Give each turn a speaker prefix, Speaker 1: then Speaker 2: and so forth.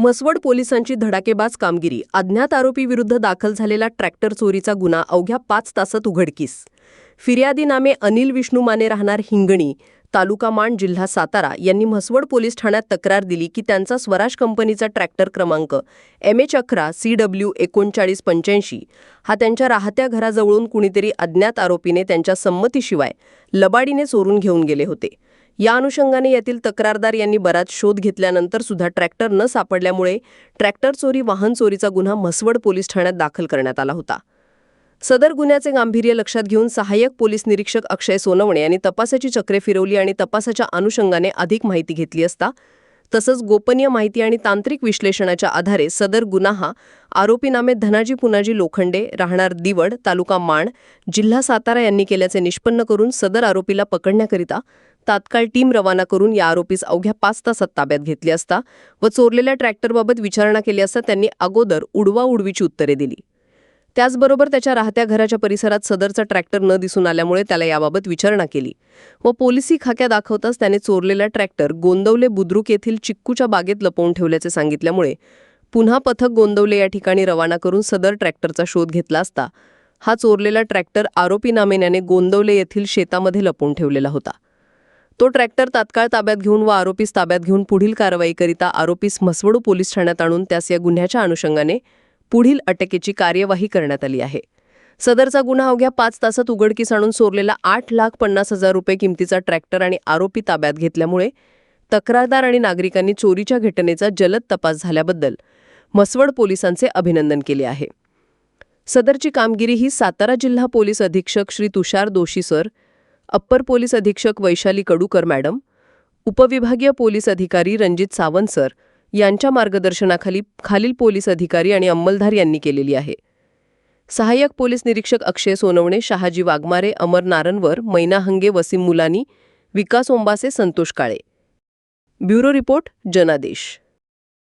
Speaker 1: मसवड पोलिसांची धडाकेबाज कामगिरी अज्ञात आरोपी विरुद्ध दाखल झालेला ट्रॅक्टर चोरीचा गुन्हा अवघ्या पाच तासात उघडकीस. फिर्यादी नामे अनिल विष्णू माने राहणार हिंगणी तालुका मांड जिल्हा सातारा यांनी म्हसवड पोलीस ठाण्यात तक्रार दिली की त्यांचा स्वराज कंपनीचा ट्रॅक्टर क्रमांक एम एच अकरा सी डब्ल्यू एकोणचाळीस पंच्याऐंशी हा त्यांच्या राहत्या घराजवळून कुणीतरी अज्ञात आरोपीने त्यांच्या संमतीशिवाय लबाडीने चोरून घेऊन गेले होते. या अनुषंगाने यातील तक्रारदार यांनी बराच शोध घेतल्यानंतर सुद्धा ट्रॅक्टर न सापडल्यामुळे ट्रॅक्टर चोरी वाहन चोरीचा गुन्हा म्हसवड पोलीस ठाण्यात दाखल करण्यात आला होता. सदर गुन्ह्याचे गांभीर्य लक्षात घेऊन सहाय्यक पोलीस निरीक्षक अक्षय सोनवणे यांनी तपासाची चक्रे फिरवली आणि तपासाच्या अनुषंगाने अधिक माहिती घेतली असता तसंच गोपनीय माहिती आणि तांत्रिक विश्लेषणाच्या आधारे सदर गुन्हा हा आरोपी नामे धनाजी पुनाजी लोखंडे राहणार दिवड तालुका माण जिल्हा सातारा यांनी केल्याचे निष्पन्न करून सदर आरोपीला पकडण्याकरिता तात्काळ टीम रवाना करून या आरोपीस अवघ्या पाच तासात ताब्यात घेतले असता व चोरलेल्या ट्रॅक्टरबाबत विचारणा केली असता त्यांनी अगोदर उडवा उडवीची उत्तरे दिली. त्याचबरोबर त्याच्या राहत्या घराच्या परिसरात सदरचा ट्रॅक्टर न दिसून आल्यामुळे त्याला याबाबत विचारणा केली व पोलिसी खाक्या दाखवताच त्याने चोरलेला ट्रॅक्टर गोंदवले बुद्रुक येथील चिक्कूच्या बागेत लपवून ठेवल्याचे सांगितल्यामुळे पुन्हा पथक गोंदवले या ठिकाणी रवाना करून सदर ट्रॅक्टरचा शोध घेतला असता हा चोरलेला ट्रॅक्टर आरोपी नामेन्याने गोंदवले येथील शेतामध्ये लपवून ठेवलेला होता. तो ट्रॅक्टर तात्काळ ताब्यात घेऊन व आरोपीस ताब्यात घेऊन पुढील कारवाईकरिता आरोपीस म्हसवडू पोलीस ठाण्यात आणून त्यास या गुन्ह्याच्या अनुषंगाने पुढील अटकेची कार्यवाही करण्यात आली आहे. सदरचा गुन्हा अवघ्या पाच तासात उघडकीस आणून चोरलेला आठ लाख पन्नास हजार रुपये किमतीचा ट्रॅक्टर आणि आरोपी ताब्यात घेतल्यामुळे तक्रारदार आणि नागरिकांनी चोरीच्या घटनेचा जलद तपास झाल्याबद्दल म्हसवड पोलिसांचे अभिनंदन केले आहे. सदरची कामगिरी ही सातारा जिल्हा पोलीस अधीक्षक Shri Tushar Doshi sir upper police अधीक्षक वैशाली कडूकर मॅडम उपविभागीय पोलीस अधिकारी रणजित सावंत सर यांच्या मार्गदर्शनाखाली खालील पोलीस अधिकारी आणि अंमलधार यांनी केलेली आहे. सहाय्यक पोलीस निरीक्षक अक्षय सोनवणे शहाजी वाघमारे अमर नारनवर मैना हंगे वसीम मुलानी विकास ओंबासे संतोष काळे. Bureau report Janadesh.